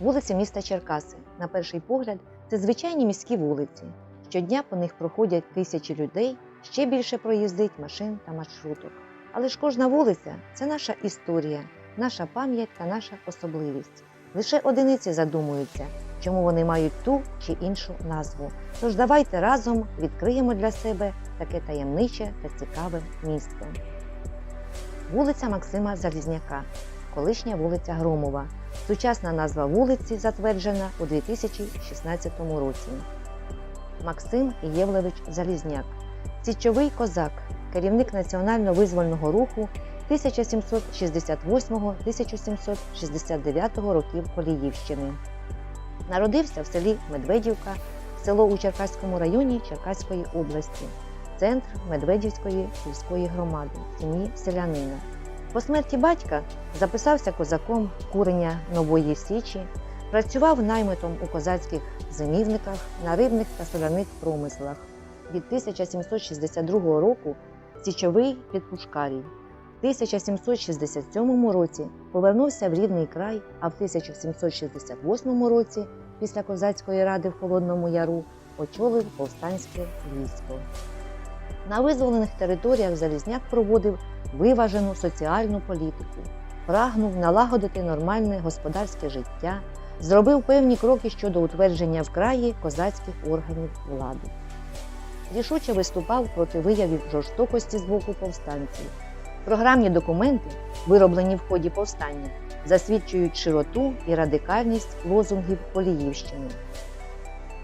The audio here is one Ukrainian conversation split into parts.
Вулиці міста Черкаси. На перший погляд, це звичайні міські вулиці. Щодня по них проходять тисячі людей, ще більше проїздить машин та маршруток. Але ж кожна вулиця це наша історія, наша пам'ять та наша особливість. Лише одиниці задумуються, чому вони мають ту чи іншу назву. Тож давайте разом відкриємо для себе таке таємниче та цікаве місто. Вулиця Максима Залізняка, колишня вулиця Громова. Сучасна назва вулиці затверджена у 2016 році. Максим Євлевич Залізняк, січовий козак, керівник національно-визвольного руху 1768-1769 років Коліївщини. Народився в селі Медведівка, село у Черкаському районі Черкаської області, центр Медведівської сільської громади, сім'ї селянина. По смерті батька записався козаком курення Нової Січі, працював наймитом у козацьких зимівниках на рибних та соляних промислах. Від 1762 року січовий під Пушкарів. В 1767 році повернувся в рідний край, а в 1768 році, після козацької ради в Холодному Яру, очолив повстанське військо. На визволених територіях Залізняк проводив виважену соціальну політику, прагнув налагодити нормальне господарське життя, зробив певні кроки щодо утвердження в краї козацьких органів влади. Рішуче виступав проти виявів жорстокості з боку повстанців. Програмні документи, вироблені в ході повстання, засвідчують широту і радикальність лозунгів Поліївщини.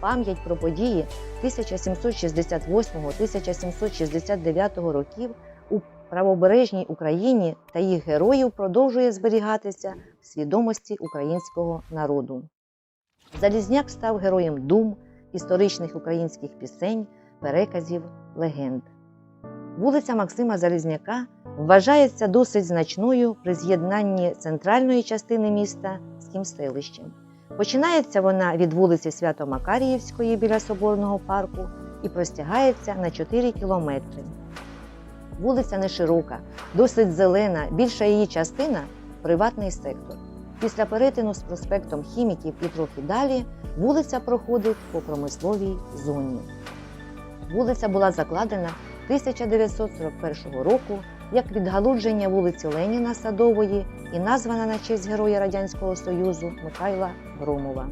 Пам'ять про події 1768-1769 років у правобережній Україні та їх героїв продовжує зберігатися в свідомості українського народу. Залізняк став героєм дум, історичних українських пісень, переказів, легенд. Вулиця Максима Залізняка вважається досить значною при з'єднанні центральної частини міста з Кімселищем. Починається вона від вулиці Свято-Макаріївської біля Соборного парку і простягається на 4 кілометри. Вулиця не широка, досить зелена, більша її частина приватний сектор. Після перетину з проспектом Хіміків і трохи далі вулиця проходить по промисловій зоні. Вулиця була закладена 1941 року як відгалудження вулиці Леніна Садової і названа на честь героя Радянського Союзу Михайла Громова.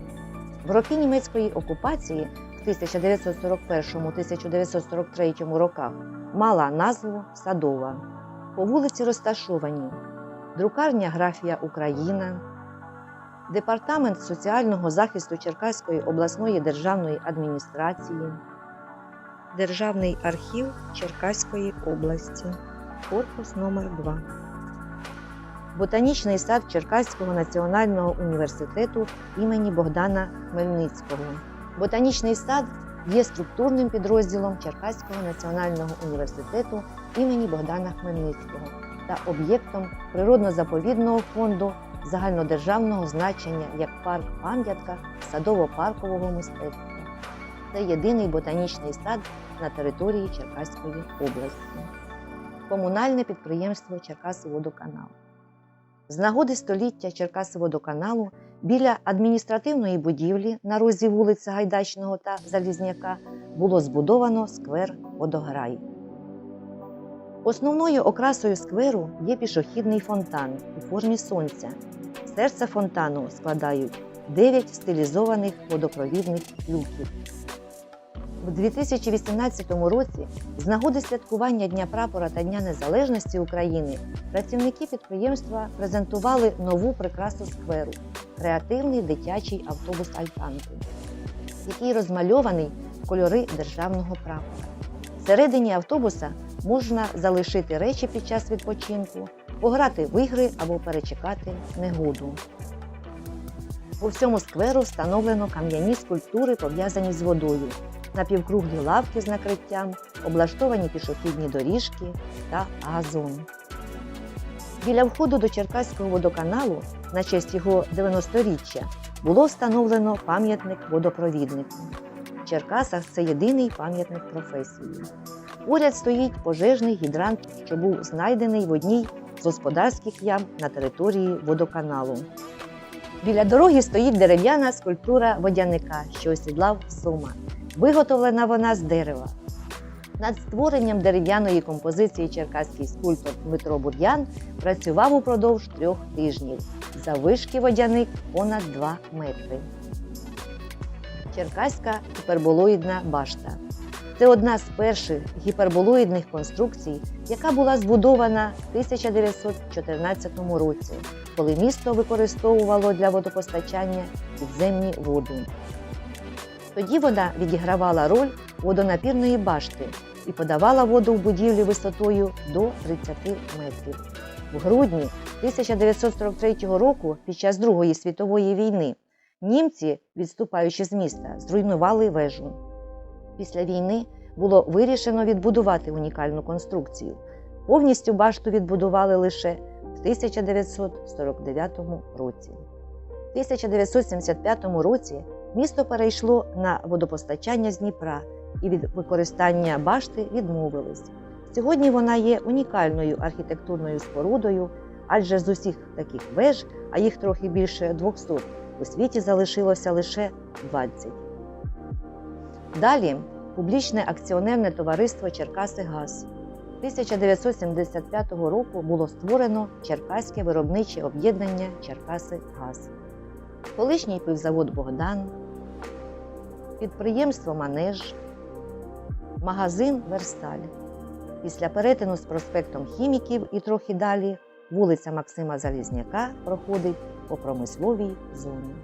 В роки німецької окупації в 1941-1943 роках мала назву Садова. По вулиці розташовані друкарня Графія Україна, Департамент соціального захисту Черкаської обласної державної адміністрації, Державний архів Черкаської області, корпус номер 2 Ботанічний сад Черкаського національного університету імені Богдана Хмельницького. Ботанічний сад є структурним підрозділом Черкаського національного університету імені Богдана Хмельницького та об'єктом природно-заповідного фонду загальнодержавного значення як парк-пам'ятка садово-паркового мистецтва. Це єдиний ботанічний сад на території Черкаської області. Комунальне підприємство Черкасиводоканал. З нагоди століття Черкасиводоканалу біля адміністративної будівлі на розі вулиць Гайдачного та Залізняка було збудовано сквер Водограй. Основною окрасою скверу є пішохідний фонтан у формі сонця. Серце фонтану складають 9 стилізованих водопровідних люків. У 2018 році, з нагоди святкування Дня прапора та Дня Незалежності України, працівники підприємства презентували нову прикрасу скверу креативний дитячий автобус Альтанки, який розмальований в кольори державного прапора. Всередині автобуса можна залишити речі під час відпочинку, пограти в ігри або перечекати негоду. По всьому скверу встановлено кам'яні скульптури, пов'язані з водою, напівкруглі лавки з накриттям, облаштовані пішохідні доріжки та газон. Біля входу до Черкаського водоканалу на честь його 90-річчя було встановлено пам'ятник водопровіднику. В Черкасах це єдиний пам'ятник професії. Поряд стоїть пожежний гідрант, що був знайдений в одній з господарських ям на території водоканалу. Біля дороги стоїть дерев'яна скульптура водяника, що осідлав сома. Виготовлена вона з дерева. Над створенням дерев'яної композиції черкаський скульптор Дмитро Бур'ян працював упродовж трьох тижнів. Завишки водяник понад 2 метри. Черкаська гіперболоїдна башта. Це одна з перших гіперболоїдних конструкцій, яка була збудована в 1914 році, коли місто використовувало для водопостачання підземні води. Тоді вона відігравала роль водонапірної башти і подавала воду в будівлі висотою до 30 метрів. В грудні 1943 року, під час Другої світової війни, німці, відступаючи з міста, зруйнували вежу. Після війни було вирішено відбудувати унікальну конструкцію. Повністю башту відбудували лише в 1949 році. В 1975 році місто перейшло на водопостачання з Дніпра і від використання башти відмовились. Сьогодні вона є унікальною архітектурною спорудою, адже з усіх таких веж, а їх трохи більше 200, у світі залишилося лише 20. Далі публічне акціонерне товариство Черкаси ГАЗ. 1975 року було створено Черкаське виробниче об'єднання Черкаси ГАЗ. Колишній пивзавод Богдан, підприємство Манеж, магазин Версталь. Після перетину з проспектом Хіміків і трохи далі вулиця Максима Залізняка проходить по промисловій зоні.